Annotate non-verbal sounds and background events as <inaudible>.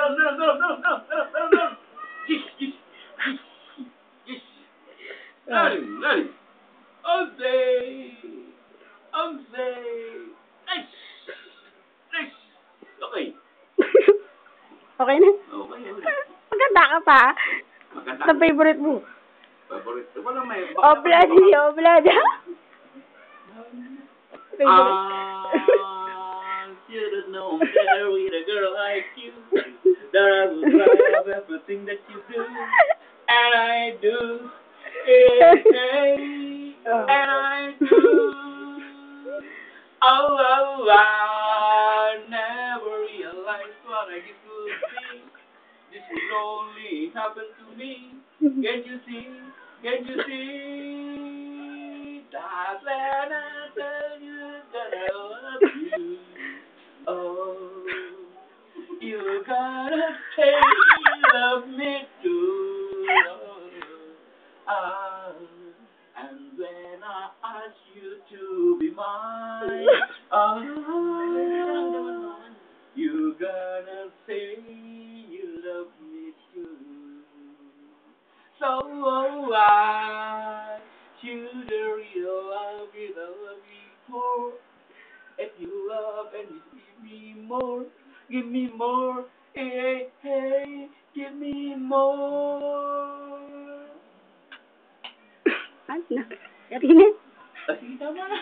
Devam devam devam devam devam devam devam devam. Git git. Git. Lalim lalim. Amzey. Amzey. Nice. Okay. okay na? Okay na. Maganda ka pa. Maganda. Sa favorite mo. Favorite. Wala may. Oblada siya, oblada. Favorite. Ah. you don't know I'm better with a girl like you. That I would love everything that you do. And I do. Hey, <laughs> hey, Oh. and I do. Oh, oh, I never realized what I could be. This would only happen to me. Can't you see? Can't you see? That when I you love me too. Ah, and when I ask you to be mine, <laughs> ah, you gotta say you love me too. So I should real love you, love you more. If you love and you give me more, give me more. Hey, hey, give me more. Ano na? Ah, sige, tama na.